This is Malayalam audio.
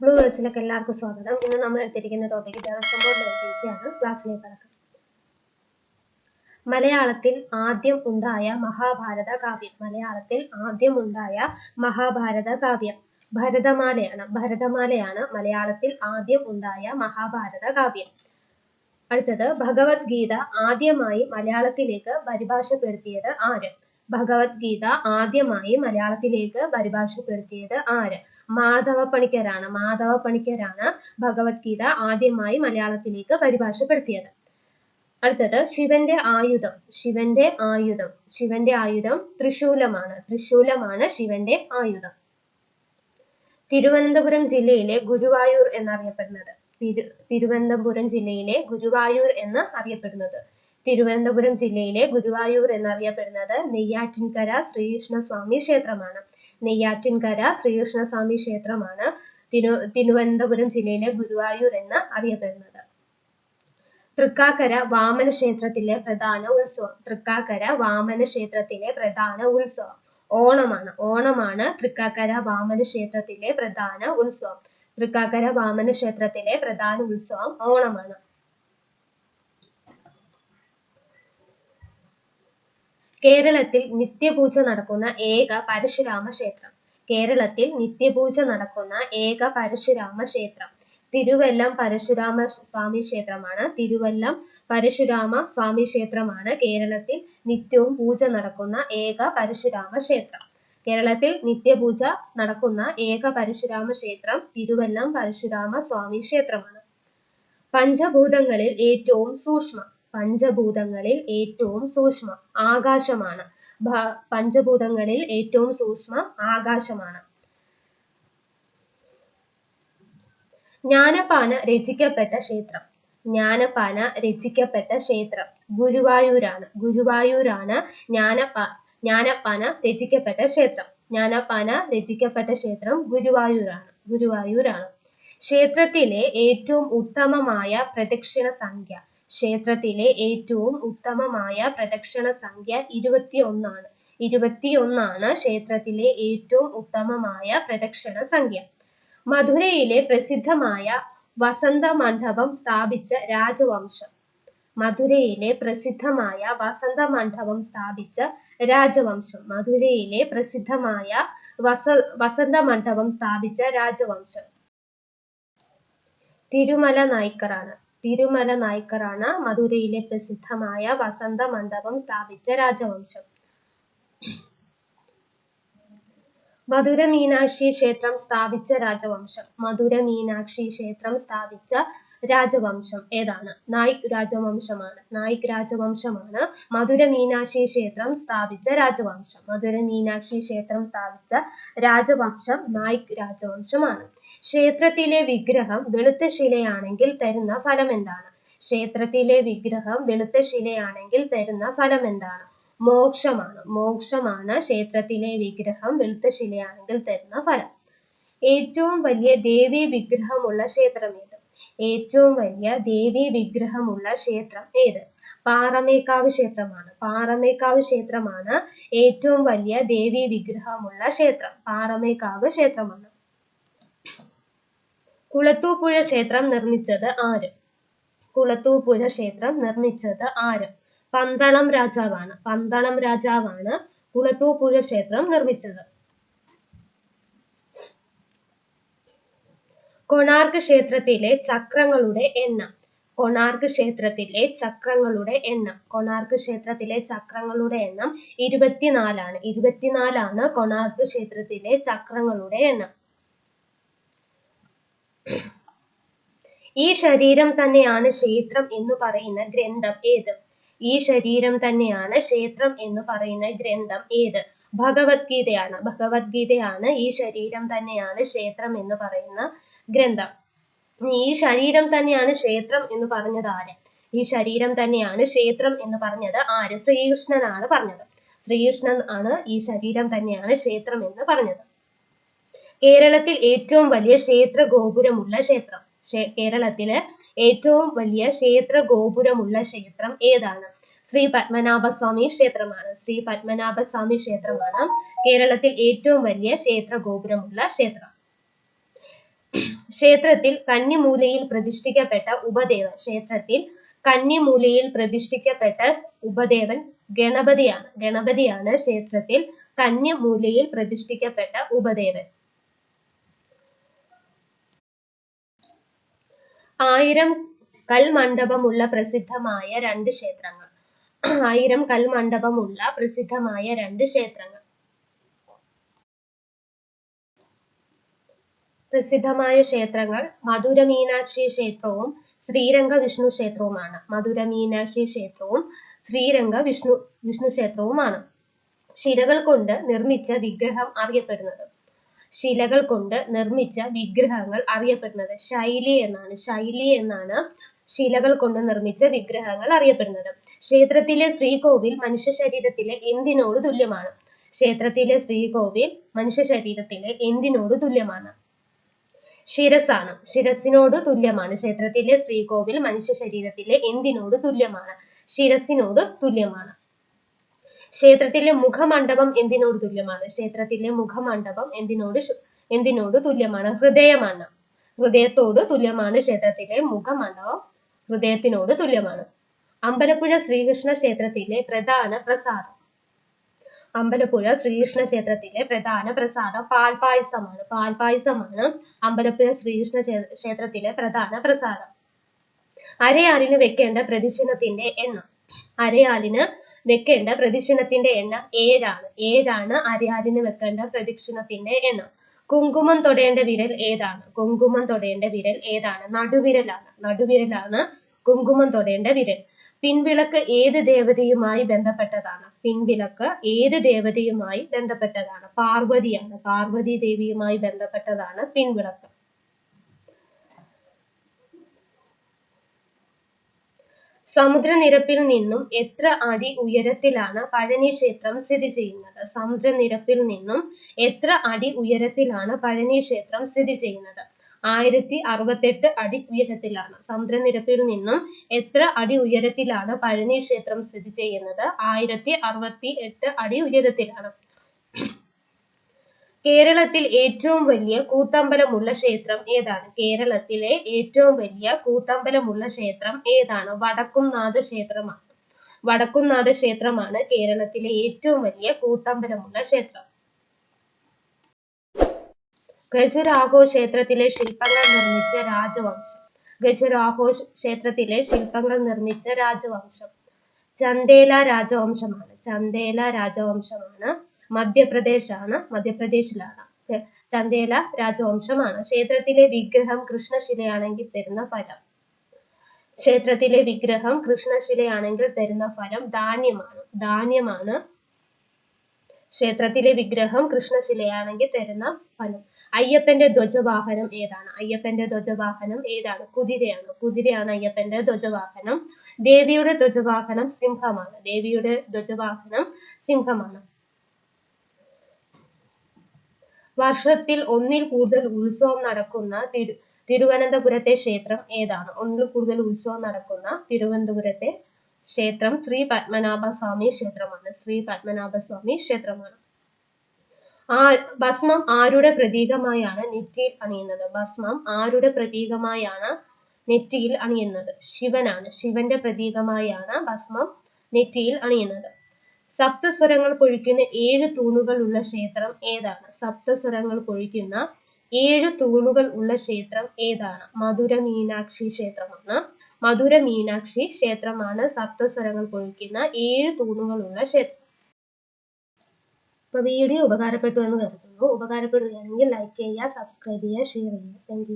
ബ്ലൂ എല്ലാവർക്കും സ്വാഗതം. ഇന്ന് നമ്മൾ എടുത്തിരിക്കുന്ന ടോപ്പിക് ദേവസ്വം ബോർഡ് ആണ്. ക്ലാസ്സിലേക്ക് കടക്കാം. മലയാളത്തിൽ ആദ്യം ഉണ്ടായ മഹാഭാരത കാവ്യം. മലയാളത്തിൽ ആദ്യം ഉണ്ടായ മഹാഭാരത കാവ്യം. ഭരതമാലയാണ്. ഭരതമാലയാണ് മലയാളത്തിൽ ആദ്യം ഉണ്ടായ മഹാഭാരത കാവ്യം. അടുത്തത് ഭഗവത്ഗീത ആദ്യമായി മലയാളത്തിലേക്ക് പരിഭാഷപ്പെടുത്തിയത് ആര്? ഭഗവത്ഗീത ആദ്യമായി മലയാളത്തിലേക്ക് പരിഭാഷപ്പെടുത്തിയത് ആര്? മാധവ പണിക്കരാണ് മാധവ പണിക്കരാണ് ഭഗവത്ഗീത ആദ്യമായി മലയാളത്തിലേക്ക് പരിഭാഷപ്പെടുത്തിയത്. അടുത്തത് ശിവന്റെ ആയുധം ശിവന്റെ ആയുധം ശിവന്റെ ആയുധം തൃശൂലമാണ് തൃശൂലമാണ് ശിവന്റെ ആയുധം. തിരുവനന്തപുരം ജില്ലയിലെ ഗുരുവായൂർ എന്നറിയപ്പെടുന്നത്. തിരു തിരുവനന്തപുരം ജില്ലയിലെ ഗുരുവായൂർ എന്ന് അറിയപ്പെടുന്നത്. തിരുവനന്തപുരം ജില്ലയിലെ ഗുരുവായൂർ എന്നറിയപ്പെടുന്നത് നെയ്യാറ്റിൻകര ശ്രീകൃഷ്ണസ്വാമി ക്ഷേത്രമാണ്. നെയ്യാറ്റിൻകര ശ്രീകൃഷ്ണസ്വാമി ക്ഷേത്രമാണ് തിരു തിരുവനന്തപുരം ജില്ലയിലെ ഗുരുവായൂർ എന്ന് അറിയപ്പെടുന്നത്. തൃക്കാക്കര വാമന ക്ഷേത്രത്തിലെ പ്രധാന ഉത്സവം. തൃക്കാക്കര വാമന ക്ഷേത്രത്തിലെ പ്രധാന ഉത്സവം. ഓണമാണ്. ഓണമാണ് തൃക്കാക്കര വാമന ക്ഷേത്രത്തിലെ പ്രധാന ഉത്സവം. തൃക്കാക്കര വാമന ക്ഷേത്രത്തിലെ പ്രധാന ഉത്സവം ഓണമാണ്. കേരളത്തിൽ നിത്യപൂജ നടക്കുന്ന ഏക പരശുരാമ ക്ഷേത്രം കേരളത്തിൽ നിത്യപൂജ നടക്കുന്ന ഏക പരശുരാമ ക്ഷേത്രം തിരുവല്ലം പരശുരാമ സ്വാമി ക്ഷേത്രമാണ്. തിരുവല്ലം പരശുരാമ സ്വാമി ക്ഷേത്രമാണ് കേരളത്തിൽ നിത്യവും പൂജ നടക്കുന്ന ഏക പരശുരാമ ക്ഷേത്രം കേരളത്തിൽ നിത്യപൂജ നടക്കുന്ന ഏക പരശുരാമ ക്ഷേത്രം തിരുവല്ലം പരശുരാമ സ്വാമി ക്ഷേത്രമാണ്. പഞ്ചഭൂതങ്ങളിൽ ഏറ്റവും സൂക്ഷ്മം. പഞ്ചഭൂതങ്ങളിൽ ഏറ്റവും സൂക്ഷ്മം ആകാശമാണ്. പഞ്ചഭൂതങ്ങളിൽ ഏറ്റവും സൂക്ഷ്മം ആകാശമാണ്. ജ്ഞാനപാന രചിക്കപ്പെട്ട ക്ഷേത്രം. ജ്ഞാനപാന രചിക്കപ്പെട്ട ക്ഷേത്രം. ഗുരുവായൂരാണ്. ഗുരുവായൂരാണ് ജ്ഞാനപ്പ ജ്ഞാനപ്പാന രചിക്കപ്പെട്ട ക്ഷേത്രം. ജ്ഞാനപ്പാന രചിക്കപ്പെട്ട ക്ഷേത്രം ഗുരുവായൂരാണ്. ഗുരുവായൂരാണ്. ക്ഷേത്രത്തിലെ ഏറ്റവും ഉത്തമമായ പ്രദക്ഷിണ സംഖ്യ. ക്ഷേത്രത്തിലെ ഏറ്റവും ഉത്തമമായ പ്രദക്ഷിണ സംഖ്യ ഇരുപത്തി ഇരുപത്തിയൊന്നാണ്. ഇരുപത്തിയൊന്നാണ് ക്ഷേത്രത്തിലെ ഏറ്റവും ഉത്തമമായ പ്രദക്ഷിണ സംഖ്യ. മധുരയിലെ പ്രസിദ്ധമായ വസന്ത മണ്ഡപം സ്ഥാപിച്ച രാജവംശം. മധുരയിലെ പ്രസിദ്ധമായ വസന്ത മണ്ഡപം സ്ഥാപിച്ച രാജവംശം. മധുരയിലെ പ്രസിദ്ധമായ വസ വസന്ത മണ്ഡപം സ്ഥാപിച്ച രാജവംശം. തിരുമല നായ്ക്കറാണ്. തിരുമല നായ്ക്കറാണ് മധുരയിലെ പ്രസിദ്ധമായ വസന്ത മണ്ഡപം സ്ഥാപിച്ച രാജവംശം. മധുര മീനാക്ഷി ക്ഷേത്രം സ്ഥാപിച്ച രാജവംശം. മധുര മീനാക്ഷി ക്ഷേത്രം സ്ഥാപിച്ച രാജവംശം ഏതാണ്? നായിക് രാജവംശമാണ്. നായിക് രാജവംശമാണ് മധുര മീനാക്ഷി ക്ഷേത്രം സ്ഥാപിച്ച രാജവംശം. മധുര മീനാക്ഷി ക്ഷേത്രം സ്ഥാപിച്ച രാജവംശം നായിക് രാജവംശമാണ്. ക്ഷേത്രത്തിലെ വിഗ്രഹം വെളുത്ത ശിലയാണെങ്കിൽ തരുന്ന ഫലം എന്താണ്? ക്ഷേത്രത്തിലെ വിഗ്രഹം വെളുത്ത ശിലയാണെങ്കിൽ തരുന്ന ഫലം എന്താണ്? മോക്ഷമാണ്. മോക്ഷമാണ് ക്ഷേത്രത്തിലെ വിഗ്രഹം വെളുത്ത ശിലയാണെങ്കിൽ തരുന്ന ഫലം. ഏറ്റവും വലിയ ദേവീ വിഗ്രഹമുള്ള ക്ഷേത്രം ഏത്? ഏറ്റവും വലിയ ദേവീ വിഗ്രഹമുള്ള ക്ഷേത്രം ഏത്? പാറമേക്കാവ് ക്ഷേത്രമാണ്. പാറമേക്കാവ് ക്ഷേത്രമാണ് ഏറ്റവും വലിയ ദേവീ വിഗ്രഹമുള്ള ക്ഷേത്രം. പാറമേക്കാവ് ക്ഷേത്രമാണ്. കുളത്തൂപ്പുഴ ക്ഷേത്രം നിർമ്മിച്ചത് ആര്? കുളത്തൂപ്പുഴ ക്ഷേത്രം നിർമ്മിച്ചത് ആര്? പന്തളം രാജാവാണ്. പന്തളം രാജാവാണ് കുളത്തൂപ്പുഴ ക്ഷേത്രം നിർമ്മിച്ചത്. കൊണാർക്ക് ക്ഷേത്രത്തിലെ ചക്രങ്ങളുടെ എണ്ണം. കൊണാർക്ക് ക്ഷേത്രത്തിലെ ചക്രങ്ങളുടെ എണ്ണം. കൊണാർക്ക് ക്ഷേത്രത്തിലെ ചക്രങ്ങളുടെ എണ്ണം ഇരുപത്തിനാലാണ്. ഇരുപത്തിനാലാണ് കൊണാർക്ക് ക്ഷേത്രത്തിലെ ചക്രങ്ങളുടെ എണ്ണം. ഈ ശരീരം തന്നെയാണ് ക്ഷേത്രം എന്ന് പറയുന്ന ഗ്രന്ഥം ഏത്? ഈ ശരീരം തന്നെയാണ് ക്ഷേത്രം എന്ന് പറയുന്ന ഗ്രന്ഥം ഏത്? ഭഗവത്ഗീതയാണ്. ഭഗവത്ഗീതയാണ് ഈ ശരീരം തന്നെയാണ് ക്ഷേത്രം എന്ന് പറയുന്ന ഗ്രന്ഥം. ഈ ശരീരം തന്നെയാണ് ക്ഷേത്രം എന്ന് പറഞ്ഞത് ആര്? ഈ ശരീരം തന്നെയാണ് ക്ഷേത്രം എന്ന് പറഞ്ഞത് ആര്? ശ്രീകൃഷ്ണനാണ് പറഞ്ഞത്. ശ്രീകൃഷ്ണൻ ആണ് ഈ ശരീരം തന്നെയാണ് ക്ഷേത്രം എന്ന് പറഞ്ഞത്. കേരളത്തിൽ ഏറ്റവും വലിയ ക്ഷേത്ര. ഗോപുരമുള്ള ക്ഷേത്രം കേരളത്തിലെ ഏറ്റവും വലിയ ക്ഷേത്ര ഗോപുരമുള്ള ക്ഷേത്രം ഏതാണ്? ശ്രീ പത്മനാഭസ്വാമി ക്ഷേത്രമാണ്. ശ്രീ പത്മനാഭസ്വാമി ക്ഷേത്രമാണ് കേരളത്തിൽ ഏറ്റവും വലിയ ക്ഷേത്ര ഗോപുരമുള്ള ക്ഷേത്രം. ക്ഷേത്രത്തിൽ കന്നിമൂലയിൽ പ്രതിഷ്ഠിക്കപ്പെട്ട ഉപദേവൻ ക്ഷേത്രത്തിൽ കന്നിമൂലയിൽ പ്രതിഷ്ഠിക്കപ്പെട്ട ഉപദേവൻ ഗണപതിയാണ്. ഗണപതിയാണ് ക്ഷേത്രത്തിൽ കന്നിമൂലയിൽ പ്രതിഷ്ഠിക്കപ്പെട്ട ഉപദേവൻ. ആയിരം കൽമണ്ഡപമുള്ള പ്രസിദ്ധമായ രണ്ട് ക്ഷേത്രങ്ങൾ. ആയിരം കൽമണ്ഡപമുള്ള പ്രസിദ്ധമായ രണ്ട് ക്ഷേത്രങ്ങൾ. പ്രസിദ്ധമായ ക്ഷേത്രങ്ങൾ മധുര മീനാക്ഷി ക്ഷേത്രവും ശ്രീരംഗ വിഷ്ണു ക്ഷേത്രവുമാണ്. മധുര മീനാക്ഷി ക്ഷേത്രവും ശ്രീരംഗ വിഷ്ണു വിഷ്ണു ക്ഷേത്രവുമാണ്. ശിലകൾ കൊണ്ട് നിർമ്മിച്ച വിഗ്രഹം അറിയപ്പെടുന്നത്. ശിലകൾ കൊണ്ട് നിർമ്മിച്ച വിഗ്രഹങ്ങൾ അറിയപ്പെടുന്നത്. ശൈലി എന്നാണ്. ശൈലി എന്നാണ് ശിലകൾ കൊണ്ട് നിർമ്മിച്ച വിഗ്രഹങ്ങൾ അറിയപ്പെടുന്നത്. ക്ഷേത്രത്തിലെ ശ്രീകോവിൽ മനുഷ്യ ശരീരത്തിലെ എന്തിനോട് തുല്യമാണ്? ക്ഷേത്രത്തിലെ ശ്രീകോവിൽ മനുഷ്യ ശരീരത്തിലെ എന്തിനോട് തുല്യമാണ്? ശിരസാണ്. ശിരസിനോട് തുല്യമാണ്. ക്ഷേത്രത്തിലെ ശ്രീകോവിൽ മനുഷ്യ ശരീരത്തിലെ എന്തിനോട് തുല്യമാണ്? ശിരസിനോട് തുല്യമാണ്. ക്ഷേത്രത്തിലെ മുഖമണ്ഡപം എന്തിനോട് തുല്യമാണ്? ക്ഷേത്രത്തിലെ മുഖമണ്ഡപം എന്തിനോട് എന്തിനോട് തുല്യമാണ്? ഹൃദയമാണ്. ഹൃദയത്തോട് തുല്യമാണ് ക്ഷേത്രത്തിലെ മുഖമണ്ഡപം. ഹൃദയത്തിനോട് തുല്യമാണ്. അമ്പലപ്പുഴ ശ്രീകൃഷ്ണ ക്ഷേത്രത്തിലെ പ്രധാന പ്രസാദം. അമ്പലപ്പുഴ ശ്രീകൃഷ്ണ ക്ഷേത്രത്തിലെ പ്രധാന പ്രസാദം പാൽപായസമാണ്. പാൽപായസമാണ് അമ്പലപ്പുഴ ശ്രീകൃഷ്ണ ക്ഷേത്രത്തിലെ പ്രധാന പ്രസാദം. അരയാലിന് വെക്കേണ്ട പ്രദക്ഷിണത്തിന്റെ എണ്ണം. അരയാലിന് വെക്കേണ്ട പ്രദക്ഷിണത്തിന്റെ എണ്ണം ഏഴാണ്. ഏഴാണ് ആര്യാദിന് വെക്കേണ്ട പ്രദക്ഷിണത്തിന്റെ എണ്ണം. കുങ്കുമം തൊടേണ്ട വിരൽ ഏതാണ്? കുങ്കുമം തൊടേണ്ട വിരൽ ഏതാണ്? നടുവിരലാണ്. നടുവിരലാണ് കുങ്കുമം തൊടേണ്ട വിരൽ. പിൻവിളക്ക് ഏത് ദേവതയുമായി ബന്ധപ്പെട്ടതാണ്? പിൻവിളക്ക് ഏത് ദേവതയുമായി ബന്ധപ്പെട്ടതാണ്? പാർവതിയാണ്. പാർവതി ദേവിയുമായി ബന്ധപ്പെട്ടതാണ് പിൻവിളക്ക്. സമുദ്രനിരപ്പിൽ നിന്നും എത്ര അടി ഉയരത്തിലാണ് പഴനി ക്ഷേത്രം സ്ഥിതി ചെയ്യുന്നത്? സമുദ്രനിരപ്പിൽ നിന്നും എത്ര അടി ഉയരത്തിലാണ് പഴനി ക്ഷേത്രം സ്ഥിതി ചെയ്യുന്നത്? ആയിരത്തി അറുപത്തെട്ട് അടി ഉയരത്തിലാണ്. സമുദ്രനിരപ്പിൽ നിന്നും എത്ര അടി ഉയരത്തിലാണ് പഴനി ക്ഷേത്രം സ്ഥിതി ചെയ്യുന്നത്? ആയിരത്തി അറുപത്തി എട്ട് അടി ഉയരത്തിലാണ്. കേരളത്തിൽ ഏറ്റവും വലിയ കൂത്തമ്പലമുള്ള ക്ഷേത്രം ഏതാണ്? കേരളത്തിലെ ഏറ്റവും വലിയ കൂത്തമ്പലമുള്ള ക്ഷേത്രം ഏതാണ്? വടക്കുംനാഥ ക്ഷേത്രമാണ്. വടക്കുംനാഥ ക്ഷേത്രമാണ് കേരളത്തിലെ ഏറ്റവും വലിയ കൂത്തമ്പലമുള്ള ക്ഷേത്രം. ഖജുരാഹോ ക്ഷേത്രത്തിലെ ശില്പങ്ങൾ നിർമ്മിച്ച രാജവംശം. ഖജുരാഹോ ക്ഷേത്രത്തിലെ ശില്പങ്ങൾ നിർമ്മിച്ച രാജവംശം. ചന്ദേല രാജവംശമാണ്. ചന്ദേല രാജവംശമാണ് മധ്യപ്രദേശാണ് മധ്യപ്രദേശിലാണ്. ചന്ദേല രാജവംശമാണ്. ക്ഷേത്രത്തിലെ വിഗ്രഹം കൃഷ്ണശിലയാണെങ്കിൽ തരുന്ന ഫലം. ക്ഷേത്രത്തിലെ വിഗ്രഹം കൃഷ്ണശിലയാണെങ്കിൽ തരുന്ന ഫലം ധാന്യമാണ്. ധാന്യമാണ് ക്ഷേത്രത്തിലെ വിഗ്രഹം കൃഷ്ണശിലയാണെങ്കിൽ തരുന്ന ഫലം. അയ്യപ്പന്റെ ധ്വജവാഹനം ഏതാണ്? അയ്യപ്പന്റെ ധ്വജവാഹനം ഏതാണ്? കുതിരയാണ്. കുതിരയാണ് അയ്യപ്പന്റെ ധ്വജവാഹനം. ദേവിയുടെ ധ്വജവാഹനം സിംഹമാണ്. ദേവിയുടെ ധ്വജവാഹനം സിംഹമാണ്. വർഷത്തിൽ ഒന്നിൽ കൂടുതൽ ഉത്സവം നടക്കുന്ന തിരു തിരുവനന്തപുരത്തെ ക്ഷേത്രം ഏതാണ്? ഒന്നിൽ കൂടുതൽ ഉത്സവം നടക്കുന്ന തിരുവനന്തപുരത്തെ ക്ഷേത്രം ശ്രീ പത്മനാഭ സ്വാമി ക്ഷേത്രമാണ്. ശ്രീ പത്മനാഭ സ്വാമി ക്ഷേത്രമാണ്. ആ ഭസ്മം ആരുടെ പ്രതീകമായാണ് നെറ്റിയിൽ അണിയുന്നത്? ഭസ്മം ആരുടെ പ്രതീകമായാണ് നെറ്റിയിൽ അണിയുന്നത്? ശിവനാണ്. ശിവന്റെ പ്രതീകമായാണ് ഭസ്മം നെറ്റിയിൽ അണിയുന്നത്. സപ്തസ്വരങ്ങൾ കൊഴിക്കുന്ന ഏഴ് തൂണുകൾ ഉള്ള ക്ഷേത്രം ഏതാണ്? സപ്തസ്വരങ്ങൾ കൊഴിക്കുന്ന ഏഴ് തൂണുകൾ ഉള്ള ക്ഷേത്രം ഏതാണ്? മധുര മീനാക്ഷി ക്ഷേത്രമാണ്. മധുര മീനാക്ഷി ക്ഷേത്രമാണ് സപ്തസ്വരങ്ങൾ കൊഴിക്കുന്ന ഏഴ് തൂണുകളുള്ള ക്ഷേത്രം. അപ്പൊ വീഡിയോ ഉപകാരപ്പെട്ടു എന്ന് കരുതുന്നു. ഉപകാരപ്പെടുകയാണെങ്കിൽ ലൈക്ക് ചെയ്യുക സബ്സ്ക്രൈബ് ചെയ്യുക ഷെയർ ചെയ്യുക. താങ്ക്